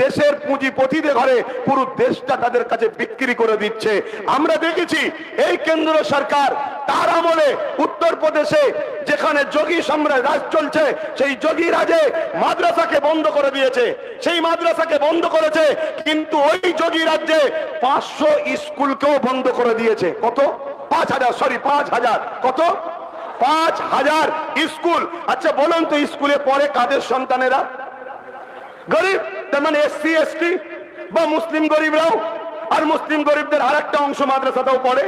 দেশের পুঁজিপতিদের ঘরে পুরো দেশটা তাদের কাছে বিক্রি করে দিচ্ছে। আমরা দেখেছি এই কেন্দ্র সরকার তার আমলে উত্তরপ্রদেশে যেখানে যোগী সম্রাট রাজ চলছে, সেই যোগী রাজে মাদ্রাসাকে বন্ধ করে দিয়েছে। সেই মাদ্রাসাকে বন্ধ করেছে, কিন্তু ওই যোগী রাজ্যে পাঁচশো স্কুলকেও বন্ধ করে দিয়েছে। কত? পাঁচ হাজার সরি পাঁচ হাজার। কত? পাঁচ হাজার স্কুল। আচ্ছা বলুন তো স্কুলে পড়ে কাদের সন্তানেরা? গরিব, তার মানে এসসি, এসটি বা মুসলিম গরিবরাও, আর মুসলিম গরিবদের আর একটা অংশ মাদ্রাসাতেও পড়ে।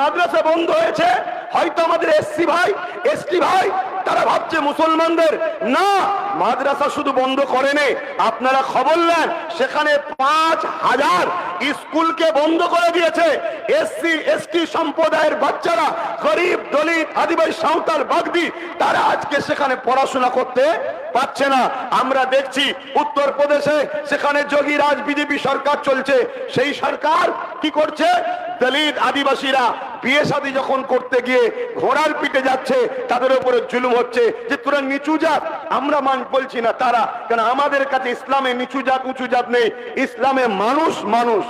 মাদ্রাসা বন্ধ হয়েছে, হয়তো আমাদের এসসি ভাই, এসটি ভাই তারা ভাবছে মুসলমানদের, না, মাদ্রাসা শুধু বন্ধ করেনি। আপনারা খবর নেন, সেখানে পাঁচ হাজার স্কুলকে বন্ধ করে দিয়েছে এসসি, এসটি সম্প্রদায়ের বাচ্চারা, গরিব, দলিত, আদিবাসী, সাঁওতাল, বাগদি, তারা আজকে সেখানে পড়াশোনা করতে পাচ্ছে না। আমরা দেখছি উত্তরপ্রদেশে সেখানে যোগী রাজ বিজেপি সরকার চলছে। সেই সরকার কি করছে? দলিত আদিবাসীরা বিয়ে শাদী যখন করতে গিয়ে ঘোড়ার পিঠে যাচ্ছে, তাদের উপরে জুলুম হচ্ছে যে তোরা নিচু জাত। আমরা মান বলছি না তারা। কেন আমাদের কাছে ইসলামে নিচু জাত, উঁচু জাত নেই। ইসলামে মানুষ মানুষ।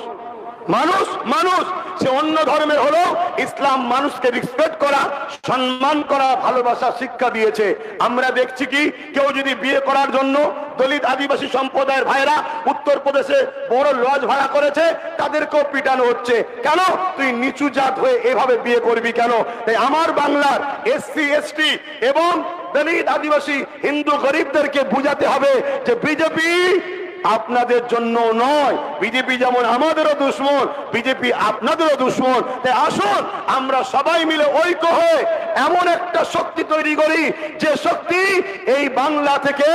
মানুষ মানুষ। সে অন্য ধর্মের হলো ইসলাম মানুষকে রেসপেক্ট করা, সম্মান করা, ভালোবাসা, শিক্ষা দিয়েছে। আমরা দেখছি কি, কেউ যদি বিয়ে করার জন্য দলিত আদিবাসী সম্প্রদায়ের ভাইরা উত্তরপ্রদেশে বড় লজ ভাড়া করেছে, তাদেরকেও পিটানো হচ্ছে। কেন? তুই নিচু জাত হয়ে এভাবে বিয়ে করবি কেন? তাই আমার বাংলার এসসি এসটি এবং দলিত আদিবাসী হিন্দু গরিবদেরকে বুঝাতে হবে যে বিজেপি আপনাদের জন্য নয়। বিজেপি যেমন আমাদেরও দুশ্মন, বিজেপি আপনাদেরও দুশ্মন। তাই আসুন, আমরা সবাই মিলে ঐক্য হয়ে এমন একটা শক্তি তৈরি করি, যে শক্তি এই বাংলা থেকে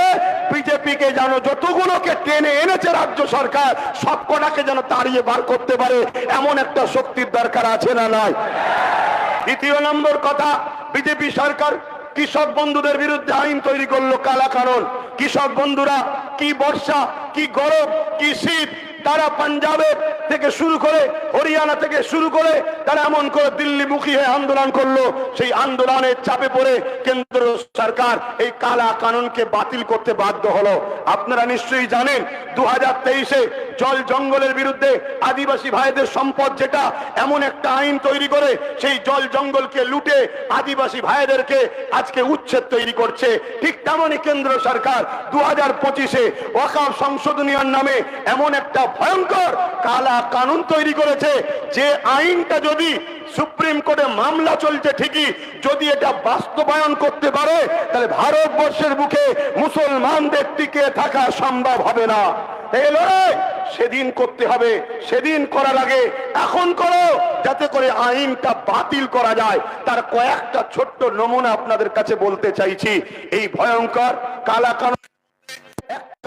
বিজেপিকে যেন যতগুলোকে টেনে এনেছে রাজ্য সরকার, সবকটাকে যেন তাড়িয়ে বার করতে পারে, এমন একটা শক্তির দরকার আছে না নাই? দ্বিতীয় নম্বর কথা, বিজেপি সরকার কৃষক বন্ধুদের বিরুদ্ধে আইন তৈরি করল কালা কারণ। কৃষক বন্ধুরা কি বর্ষা, কি গরম, কি শীত, তারা পাঞ্জাবের থেকে শুরু করে হরিয়ানা থেকে শুরু করে তারা এমন করে দিল্লিমুখী হয়ে আন্দোলন করল। সেই আন্দোলনের চাপে পড়ে কেন্দ্র সরকার এই কালা কানুনকে বাতিল করতে বাধ্য হলো। আপনারা নিশ্চয়ই জানেন দু হাজার তেইশে জল জঙ্গলের বিরুদ্ধে আদিবাসী ভাইদের সম্পদ যেটা এমন একটা আইন তৈরি করে, সেই জল জঙ্গলকে লুটে আদিবাসী ভাইদেরকে আজকে উচ্ছেদ তৈরি করছে। ঠিক তেমনই কেন্দ্র সরকার দু হাজার পঁচিশে ওয়াকাফ সংশোধনীয় নামে এমন একটা ভয়ঙ্কর কালা কানুন তৈরি করেছে, যে আইনটা যদি সুপ্রিম কোর্টে মামলা চলছে ঠিকই, যদি এটা বাস্তবায়ন করতে পারে, তাহলে ভারতবর্ষের বুকে মুসলমানদের টিকে থাকা সম্ভব হবে না। এই লড়াই সেদিন করতে হবে, সেদিন করার আগে এখন করো, যাতে করে আইনটা বাতিল করা যায়। তার কয়েকটা ছোট্ট নমুনা আপনাদের কাছে বলতে চাইছি। এই ভয়ঙ্কর কালা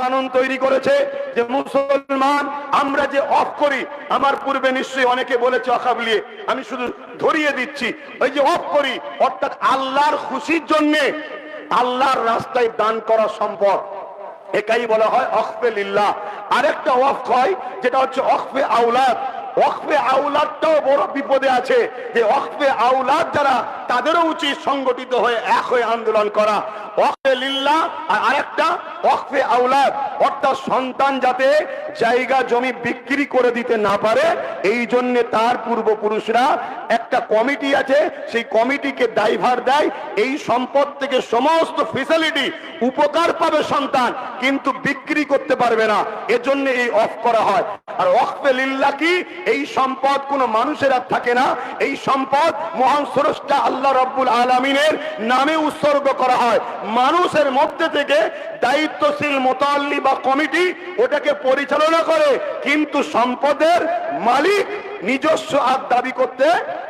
কানুন তৈরি করেছে যে মুসলমান, আমরা যে অফ করি, আমার পূর্বে নিশ্চয়ই অনেকে বলেছে অকাবলিয়ে আমি শুধু ধরিয়ে দিচ্ছি। ওই যে অফ করি, অর্থাৎ আল্লাহর খুশির জন্যে আল্লাহর রাস্তায় দান করা সম্ভব। একাই বলা হয় লিল্লাহ। আরেকটা ওয়াক্ফ হয়, যেটা হচ্ছে অকফে আউলাদ অক্ফে আউলাদটাও বড় বিপদে আছে। যে অক্ফে আউলাদ যারা, তাদেরও উচিত সংগঠিত হয়ে এক হয়ে আন্দোলন করা। অক্ষে লিল্লাহ আর আরেকটা অকফে আউলাদ অর্থাৎ সন্তান যাতে জায়গা জমি বিক্রি করে দিতে না পারে, এই জন্য তার পূর্বপুরুষরা একটা কমিটি আছে, সেই কমিটিকে দায়ভার দেয়, এই সম্পদ থেকে সমস্ত ফেসিলিটি উপকার পাবে সন্তান, কিন্তু বিক্রি করতে পারবে না, এজন্য এই অফ করা হয়। আর অফে লিল্লা কি এই সম্পদ কোনো মানুষের আর থাকে না, এই সম্পদ মহান স্রষ্টা আল্লাহ রব্বুল আলমিনের নামে উৎসর্গ করা হয়। মানুষের মধ্যে থেকে দায়িত্বশীল মোতাল্লি বা কমিটি ওটাকে পরিচালনা করে, কিন্তু সম্পদের মালিক নিজস্ব আর দাবি করতে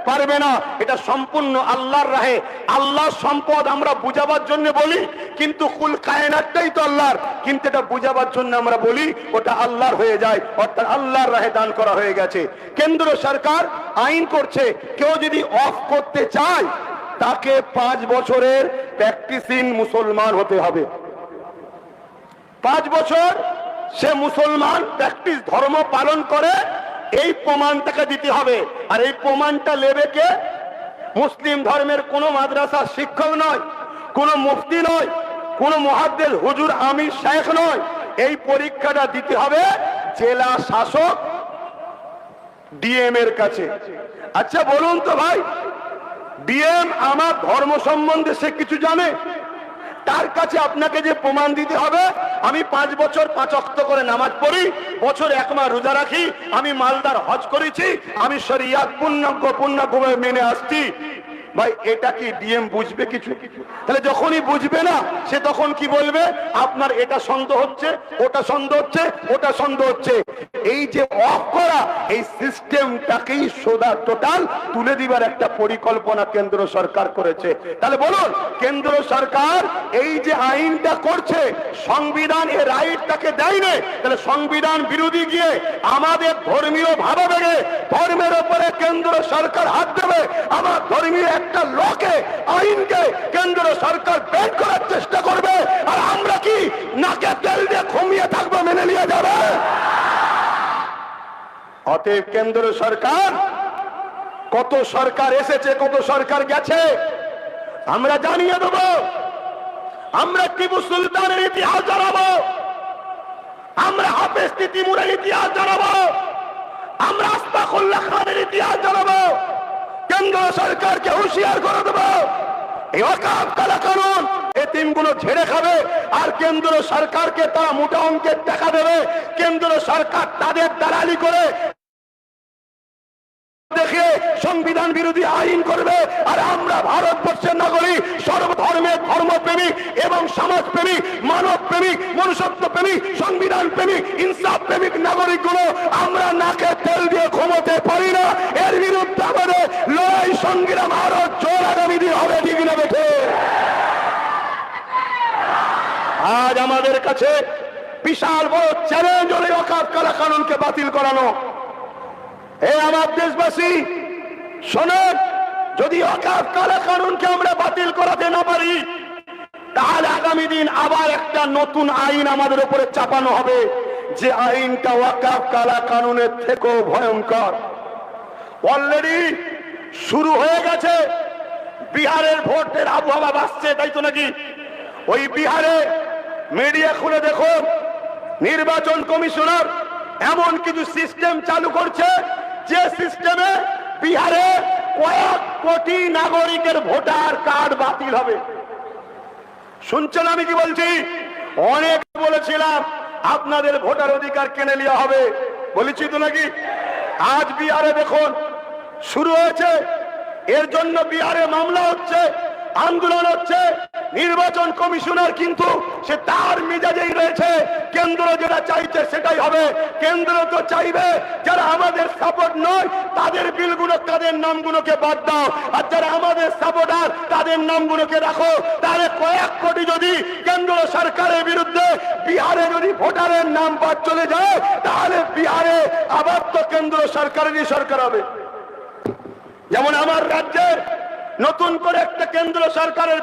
পারবে না। এটা সম্পূর্ণ আল্লাহর রাহে। আল্লাহর সম্পদ আমরা বুঝাবার জন্য বলি, কিন্তু কুল কায়নাতটাই তো আল্লাহর। কিন্তু এটা বুঝাবার জন্য আমরা বলি, ওটা আল্লাহর হয়ে যায়, অর্থাৎ আল্লাহর রাহে দান করা হয়ে গেছে। কেন্দ্র সরকার আইন করছে, কেউ যদি অফ করতে চায়, তাকে পাঁচ বছরের প্র্যাকটিসিং মুসলমান হতে হবে। পাঁচ বছর সে মুসলমান প্র্যাকটিস ধর্ম পালন করে, এই প্রমাণটাকে দিতে হবে। আর এই প্রমাণটা লেবে কে? মুসলিম ধর্মের কোন মাদ্রাসার শিক্ষক নয়, কোন মুফতি নয়, কোন মহাদ্দেল হুজুর, আমির শেখ নয়। এই পরীক্ষাটা দিতে হবে জেলা শাসক ডিএম এর কাছে। আচ্ছা বলুন তো ভাই, ডিএম আমার ধর্ম সম্বন্ধে সে কিছু জানে? তার কাছে আপনাকে যে প্রমাণ দিতে হবে, আমি পাঁচ বছর পাঁচ অক্ত করে নামাজ পড়ি, বছর এক মাস রোজা রাখি, আমি মালদার হজ করেছি, আমি শরিয়াত পূর্ণাঙ্গ পূর্ণাঙ্গ মেনে আসছি। ভাই, এটা কি ডিএম বুঝবে কিছু? তাহলে যখনই বুঝবে না, সে তখন কি বলবে? আপনার এটা সন্দেহ হচ্ছে, ওটা সন্দেহ হচ্ছে, ওটা সন্দেহ হচ্ছে। এই যে অফ করা, এই সিস্টেমটাকেই সোদা টোটাল তুলে দিবার একটা পরিকল্পনা কেন্দ্র সরকার করেছে। তাহলে বলুন, কেন্দ্র সরকার এই যে আইনটা করছে, সংবিধান এর রাইটটাকে দেয়নি, তাহলে সংবিধান বিরোধী গিয়ে আমাদের ধর্মীয় ভাবাবেগে, ধর্মের উপরে কেন্দ্র সরকার হাত দেবে, আমার ধর্মীয় একটা লোকে আইনকে কেন্দ্র সরকার ব্যান করার চেষ্টা করবে, আর আমরা কি নাকে তেল দিয়ে ঘুমিয়ে থাকব মেনে নিয়ে যাবে? অতএব কেন্দ্র সরকার, কত সরকার এসেছে, কত সরকার গেছে, আমরা জানিয়ে দেব। আমরা টিপু সুলতানের ইতিহাস জানাব? আমরা হাফেজ তিতিমুরের ইতিহাস জানাব? আমরা আস্তাকুল্লাহ খানের ইতিহাস জানাব? কেন্দ্র সরকারকে হুঁশিয়ার করে দেবো। এই অকাপ কালা কানুন ঝেড়ে খাবে আর কেন্দ্র সরকারকে মোটা অঙ্কের দেবে। কেন্দ্র সরকার তাদের দালালি করে সংবিধান বিরোধী আইন করবে। আর আমরা ভারতবর্ষের নাগরিক, সর্বধর্মের ধর্মপ্রেমিক এবং সমাজপ্রেমিক মানব প্রেমিক মনুষ্যত্ব প্রেমিক সংবিধান প্রেমিক ইনসাফ প্রেমিক নাগরিকগুলো আমরা নাকে তেল দিয়ে ঘুমোতে পারি না। এর বিরুদ্ধে সংগ্রাম আরও জোর আগামী দিন হবে ঠিক না বেঠে? আজ আমাদের কাছে বিশাল বড় চ্যালেঞ্জ হলে অকাপ কালা কানুনকে বাতিল করানো। এ আমার দেশবাসী, শোনেন, যদি অকাপ কালা কানুনকে আমরা বাতিল করাতে না পারি, তাহলে আগামী দিন আবার একটা নতুন আইন আমাদের উপরে চাপানো হবে, যে আইনটা ওয়াকাফ কালা কানুনের থেকেও ভয়ঙ্কর। অলরেডি শুরু হয়ে গেছে। বিহারের ভোটের আবহাওয়া বাড়ছে, তাই তো নাকি? ওই বিহারে মিডিয়া খুলে দেখুন, নির্বাচন কমিশনার এমন কিছু সিস্টেম চালু করছে, যে সিস্টেমে বিহারে কয়েক কোটি নাগরিকের ভোটার কার্ড বাতিল হবে। শুনছেন আমি কি বলছি? অনেক বলেছিলাম, আপনাদের ভোটার অধিকার কেনে নেওয়া হবে। বলেছি তো নাকি? আজ বিহারে দেখুন শুরু হয়েছে। এর জন্য বিহারে মামলা হচ্ছে, আন্দোলন হচ্ছে, নির্বাচন কমিশনার কিন্তু সে তার মেজাজেই রয়েছে। কেন্দ্র যেটা চাইছে সেটাই হবে। কেন্দ্র তো চাইবে, যারা আমাদের সাপোর্ট নয়, তাদের বিলগুলো, তাদের নামগুলোকে বাদ দাও। আর যারা আমাদের সাপোর্টার, তাদের নামগুলোকে রাখো। তাহলে কয়েক কোটি যদি কেন্দ্র সরকারের বিরুদ্ধে বিহারে যদি ভোটারের নাম বাদ চলে যায়, তাহলে বিহারে আবার তো কেন্দ্র সরকারেরই সরকার হবে। যেমন আমার রাজ্যের নতুন করে একটা কেন্দ্র সরকারের